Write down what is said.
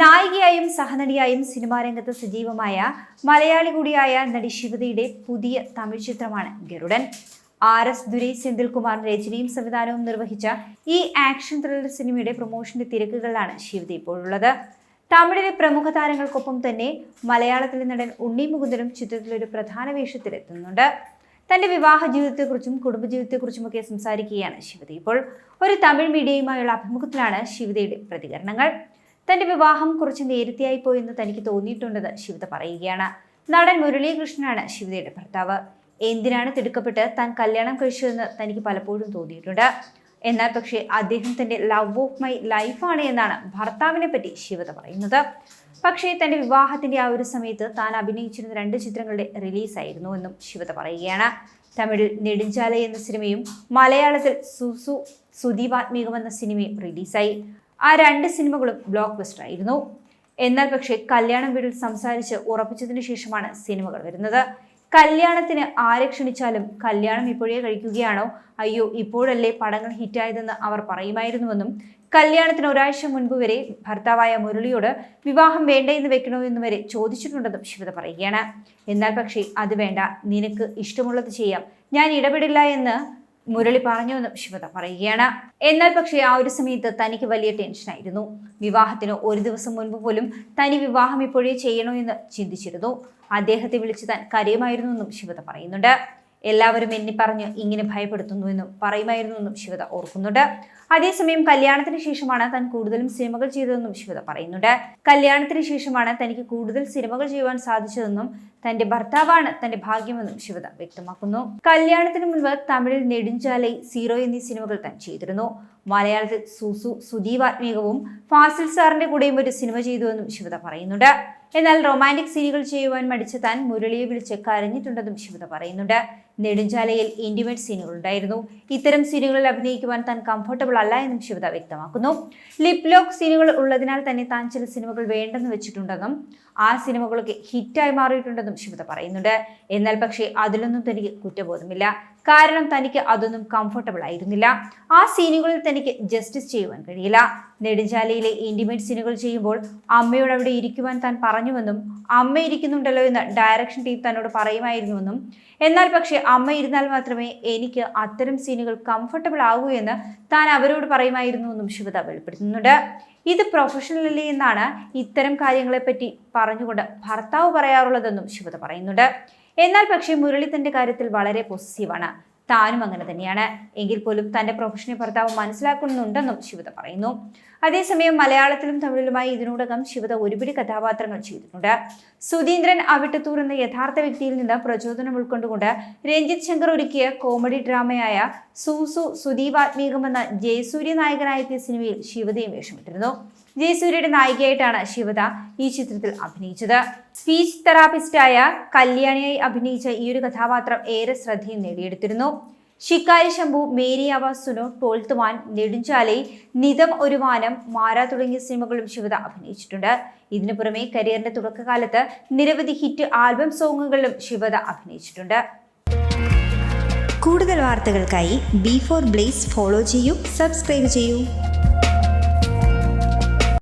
നായികയായും സഹനടിയായും cinema രംഗത്ത് സജീവമായ മലയാളി കൂടിയായ നടി ശിവതയുടെ പുതിയ തമിഴ് ചിത്രമാണ് ഗരുഡൻ. ആർ എസ് ദുരൈ സെന്തിൽകുമാർ രചനയും സംവിധാനവും നിർവഹിച്ച ഈ ആക്ഷൻ ത്രില്ലർ സിനിമയുടെ പ്രൊമോഷന്റെ തിരക്കുകളിലാണ് ശിവത ഇപ്പോഴുള്ളത്. തമിഴിലെ പ്രമുഖ താരങ്ങൾക്കൊപ്പം തന്നെ മലയാളത്തിലെ നടൻ ഉണ്ണി മുകുന്ദനും ചിത്രത്തിലൊരു പ്രധാന വേഷത്തിലെത്തുന്നുണ്ട് തന്റെ വിവാഹ ജീവിതത്തെക്കുറിച്ചും കുടുംബജീവിതത്തെക്കുറിച്ചുമൊക്കെ സംസാരിക്കുകയാണ് ശിവത ഇപ്പോൾ. ഒരു തമിഴ് മീഡിയയുമായുള്ള അഭിമുഖത്തിലാണ് ശിവതയുടെ പ്രതികരണങ്ങൾ. തന്റെ വിവാഹം കുറച്ച് നേരത്തെയായി പോയെന്ന് തനിക്ക് തോന്നിയിട്ടുണ്ടെന്ന് ശിവത പറയുകയാണ്. നടൻ മുരളീകൃഷ്ണനാണ് ശിവതയുടെ ഭർത്താവ്. എന്തിനാണ് തിടുക്കപ്പെട്ട് താൻ കല്യാണം കഴിച്ചതെന്ന് തനിക്ക് പലപ്പോഴും തോന്നിയിട്ടുണ്ട്. എന്നാൽ പക്ഷേ അദ്ദേഹം തന്റെ ലവ് ഓഫ് മൈ ലൈഫാണ് എന്നാണ് ഭർത്താവിനെ പറ്റി ശിവത പറയുന്നത്. പക്ഷേ തന്റെ വിവാഹത്തിന്റെ ആ ഒരു സമയത്ത് താൻ അഭിനയിച്ചിരുന്ന രണ്ട് ചിത്രങ്ങളുടെ റിലീസായിരുന്നു എന്നും ശിവത പറയുകയാണ്. തമിഴിൽ നെടുഞ്ചാല എന്ന സിനിമയും മലയാളത്തിൽ സുസു സുദീപാത്മീകം എന്ന സിനിമയും റിലീസായി ആ രണ്ട് സിനിമകളും ബ്ലോക്ക് ബസ്റ്റർ ആയിരുന്നു എന്നാൽ പക്ഷേ കല്യാണം വീട്ടിൽ സംസാരിച്ച് ഉറപ്പിച്ചതിന് ശേഷമാണ് സിനിമകൾ വരുന്നത്. കല്യാണത്തിന് ആരെ ക്ഷണിച്ചാലും കല്യാണം ഇപ്പോഴേ കഴിക്കുകയാണോ? അയ്യോ ഇപ്പോഴല്ലേ പടങ്ങൾ ഹിറ്റായതെന്ന് അവർ പറയുമായിരുന്നുവെന്നും കല്യാണത്തിന് ഒരാഴ്ച മുൻപ് വരെ ഭർത്താവായ മുരളിയോട് വിവാഹം വേണ്ട എന്ന് വെക്കണോ എന്ന് വരെ ചോദിച്ചിട്ടുണ്ടെന്നും ശിവത പറയുകയാണ്. എന്നാൽ പക്ഷേ അത് വേണ്ട നിനക്ക് ഇഷ്ടമുള്ളത് ചെയ്യാം. ഞാൻ ഇടപെടില്ല എന്ന് മുരളി പറഞ്ഞു എന്നും ശിവത പറയുകയാണ്. എന്നാൽ പക്ഷേ ആ ഒരു സമയത്ത് തനിക്ക് വലിയ ടെൻഷനായിരുന്നു വിവാഹത്തിന് ഒരു ദിവസം മുൻപ് പോലും തനി വിവാഹം ഇപ്പോഴേ ചെയ്യണോ എന്ന് ചിന്തിച്ചിരുന്നു. അദ്ദേഹത്തെ വിളിച്ചു താൻ കരയുമായിരുന്നു എന്നും ശിവത പറയുന്നുണ്ട്. എല്ലാവരും എന്നെ പറഞ്ഞ് ഇങ്ങനെ ഭയപ്പെടുത്തുന്നു എന്നും പറയുമായിരുന്നു എന്നും ശിവത ഓർക്കുന്നുണ്ട്. അതേസമയം കല്യാണത്തിന് ശേഷമാണ് താൻ കൂടുതലും സിനിമകൾ ചെയ്തതെന്നും ശിവത പറയുന്നുണ്ട്. കല്യാണത്തിന് ശേഷമാണ് തനിക്ക് കൂടുതൽ സിനിമകൾ ചെയ്യുവാൻ സാധിച്ചതെന്നും തന്റെ ഭർത്താവാണ് തന്റെ ഭാഗ്യമെന്നും ശിവത വ്യക്തമാക്കുന്നു. കല്യാണത്തിന് മുൻപ് തമിഴിൽ നെടുഞ്ചാലൈ സീറോ എന്നീ സിനിമകൾ താൻ ചെയ്തിരുന്നു. മലയാളത്തിൽ സുസു സുദീപാത്മീകവും ഫാസിൽ സാറിന്റെ കൂടെയും ഒരു സിനിമ ചെയ്തുവെന്നും ശിവത പറയുന്നുണ്ട്. എന്നാൽ റൊമാന്റിക് സീനുകൾ ചെയ്യുവാൻ മടിച്ച താൻ മുരളിയെ വിളിച്ച് കരഞ്ഞിട്ടുണ്ടെന്നും ശിവത പറയുന്നുണ്ട്. നെടുഞ്ചാലയിൽ ഇന്റിമേറ്റ് സീനുകൾ ഉണ്ടായിരുന്നു. ഇത്തരം സീനുകളിൽ അഭിനയിക്കുവാൻ താൻ കംഫർട്ടബിൾ അല്ല എന്നും ശിവത വ്യക്തമാക്കുന്നു. ലിപ് ലോക്ക് സീനുകൾ ഉള്ളതിനാൽ തന്നെ താൻ ചില സിനിമകൾ വേണ്ടെന്ന് വെച്ചിട്ടുണ്ടെന്നും ആ സിനിമകളൊക്കെ ഹിറ്റായി മാറിയിട്ടുണ്ടെന്നും ശിവത പറയുന്നുണ്ട്. എന്നാൽ പക്ഷേ അതിലൊന്നും തനിക്ക് കുറ്റബോധമില്ല. കാരണം തനിക്ക് അതൊന്നും കംഫർട്ടബിൾ ആയിരുന്നില്ല. ആ സീനുകളിൽ തനിക്ക് ജസ്റ്റിസ് ചെയ്യുവാൻ കഴിയില്ല. നെടുഞ്ചാലയിലെ ഇന്റിമേറ്റ് സീനുകൾ ചെയ്യുമ്പോൾ അമ്മയോട് അവിടെ ഇരിക്കുവാൻ താൻ പറഞ്ഞുവെന്നും അമ്മ ഇരിക്കുന്നുണ്ടല്ലോ എന്ന് ഡയറക്ഷൻ ടീം തന്നോട് പറയുമായിരുന്നുവെന്നും എന്നാൽ പക്ഷേ അമ്മ ഇരുന്നാൽ മാത്രമേ എനിക്ക് അത്തരം സീനുകൾ കംഫർട്ടബിൾ ആകൂ എന്ന് താൻ അവരോട് പറയുമായിരുന്നുവെന്നും ശിവത വെളിപ്പെടുത്തുന്നുണ്ട്. ഇത് പ്രൊഫഷണൽ അല്ലേ എന്നാണ് ഇത്തരം കാര്യങ്ങളെപ്പറ്റി പറഞ്ഞുകൊണ്ട് ഭർത്താവ് പറയാറുള്ളതെന്നും ശിവത പറയുന്നുണ്ട്. എന്നാൽ പക്ഷേ മുരളി തന്റെ കാര്യത്തിൽ വളരെ പോസിറ്റീവാണ് താനും അങ്ങനെ തന്നെയാണ്. എങ്കിൽ പോലും തന്റെ പ്രൊഫഷണൽ ഭർത്താവ് മനസ്സിലാക്കുന്നുണ്ടെന്നും ശിവത പറയുന്നു. അതേസമയം മലയാളത്തിലും തമിഴിലുമായി ഇതിനോടകം ശിവത ഒരുപിടി കഥാപാത്രങ്ങൾ ചെയ്തിട്ടുണ്ട്. സുധീന്ദ്രൻ അവിട്ടത്തൂർ എന്ന യഥാർത്ഥ വ്യക്തിയിൽ നിന്ന് പ്രചോദനം ഉൾക്കൊണ്ടുകൊണ്ട് രഞ്ജിത് ശങ്കർ ഒരുക്കിയ കോമഡി ഡ്രാമയായ സൂസു സുദീപാത്മീകം എന്ന ജയസൂര്യ നായകനായെത്തിയ സിനിമയിൽ ശിവതയും വേഷമിട്ടിരുന്നു. ജയസൂര്യയുടെ നായികയായിട്ടാണ് ശിവത ഈ ചിത്രത്തിൽ അഭിനയിച്ചത്. സ്പീച്ച് തെറാപ്പിസ്റ്റായ കല്യാണിയായി അഭിനയിച്ച ഈ ഒരു കഥാപാത്രം ഏറെ ശ്രദ്ധയും നേടിയെടുത്തിരുന്നു. ഷിക്കാരി ശംഭു മേരി ആവാസ് സുനു ടോൾത്തുമാൻ നെടുഞ്ചാലൈ നിതം ഒരു വാനം മാരാ തുടങ്ങിയ സിനിമകളും ശിവത അഭിനയിച്ചിട്ടുണ്ട്. ഇതിനു പുറമെ കരിയറിന്റെ തുടക്കകാലത്ത് നിരവധി ഹിറ്റ് ആൽബം സോങ്ങുകളിലും ശിവത അഭിനയിച്ചിട്ടുണ്ട്. കൂടുതൽ വാർത്തകൾക്കായി ബി ഫോർ ബ്ലേസ് ഫോളോ ചെയ്യൂ സബ്സ്ക്രൈബ് ചെയ്യൂ.